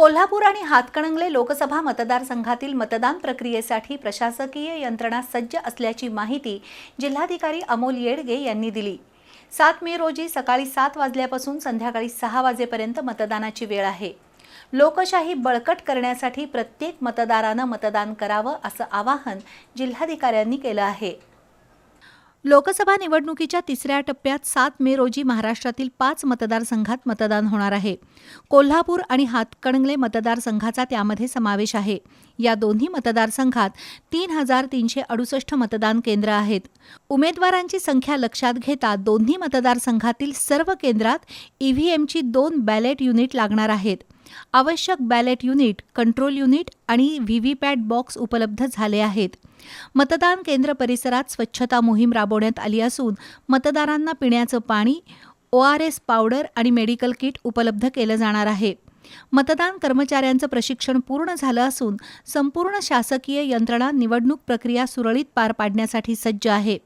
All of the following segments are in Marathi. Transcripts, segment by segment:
कोल्हापूर आणि हातकणंगले लोकसभा मतदारसंघातील मतदान प्रक्रियेसाठी प्रशासकीय यंत्रणा सज्ज असल्याची माहिती जिल्हाधिकारी अमोल येडगे यांनी दिली. सात मे रोजी सकाळी सात वाजल्यापासून संध्याकाळी सहा वाजेपर्यंत मतदानाची वेळ आहे. लोकशाही बळकट करण्यासाठी प्रत्येक मतदारानं मतदान करावं असं आवाहन जिल्हाधिकाऱ्यांनी केलं आहे. लोकसभा निवडणुकीच्या तिसऱ्या टप्प्यात सात मे रोजी महाराष्ट्रातील पाच मतदारसंघात मतदान होणार आहे. कोल्हापूर आणि हातकणंगले मतदारसंघाचा त्यामध्ये समावेश आहे. या दोन्ही मतदारसंघात तीन हजार तीनशे अडुसष्ट मतदान केंद्र आहेत. उमेदवारांची संख्या लक्षात घेता दोन्ही मतदारसंघातील सर्व केंद्रात ईव्हीएमची दोन बॅलेट युनिट लागणार आहेत. आवश्यक बॅलेट युनिट कंट्रोल युनिट आणि व्ही व्ही पॅट बॉक्स उपलब्ध झाले आहेत. मतदान केंद्र परिसरात स्वच्छता मोहीम राबवण्यात आली असून मतदारांना पिण्याचं पाणी ओ आर एस पावडर आणि मेडिकल किट उपलब्ध केलं जाणार आहे. मतदान कर्मचाऱ्यांचं प्रशिक्षण पूर्ण झालं असून संपूर्ण शासकीय यंत्रणा निवडणूक प्रक्रिया सुरळीत पार पाडण्यासाठी सज्ज आहे.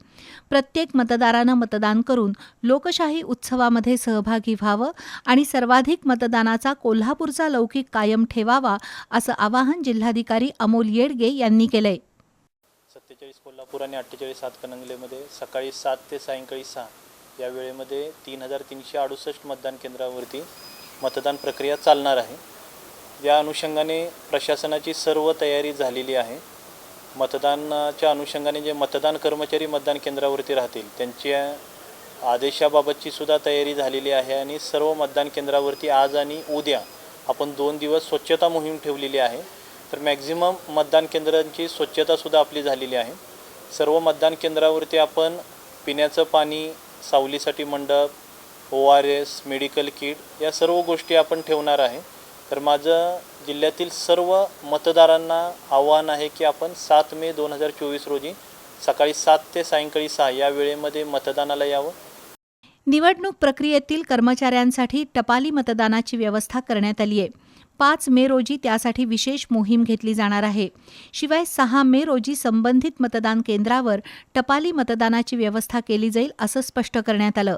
प्रत्येक मतदारानं मतदान करून लोकशाही उत्सवामध्ये सहभागी व्हावं आणि सर्वाधिक मतदानाचा कोल्हापूरचा लौकिक कायम ठेवावा असं आवाहन जिल्हाधिकारी अमोल येडगे यांनी केलंय. सत्तेचाळीस कोल्हापूर आणि अठ्ठेचाळीस हातकणंगलेमध्ये सकाळी सात ते सायंकाळी सहा या वेळेमध्ये तीन हजार तीनशे अडुसष्ट मतदान केंद्रावरती मतदान प्रक्रिया चालणार आहे. या अनुषंगाने प्रशासनाची सर्व तयारी झालेली आहे. मतदानाच्या अनुषंगाने जे मतदान कर्मचारी मतदान केंद्रावरती राहतील त्यांच्या आदेशाबाबतची सुद्धा तयारी झालेली आहे आणि सर्व मतदान केंद्रावरती आज आणि उद्या आपण दोन दिवस स्वच्छता मोहीम ठेवलेली आहे. तर मॅक्झिमम मतदान केंद्रांची स्वच्छतासुद्धा आपली झालेली आहे. सर्व मतदान केंद्रावरती आपण पिण्याचं पाणी सावलीसाठी मंडप O R S medical kit या सर्व गोष्टी आपण ठेवणार आहे. तर माझं जिल्ह्यातील सर्व मतदारांना आव्हान आहे की आपण सात मे दोन हजार चोवीस रोजी सकाळी सात ते सायंकाळी सहा या वेळेमध्ये मतदानाला यावं. निवडणूक प्रक्रियेतील कर्मचाऱ्यांसाठी टपाली मतदानाची व्यवस्था करण्यात आली आहे. पाच मे रोजी त्यासाठी विशेष मोहीम घेतली जाणार आहे. शिवाय सहा मे रोजी संबंधित मतदान केंद्रावर टपाली मतदानाची व्यवस्था केली जाईल असं स्पष्ट करण्यात आलं.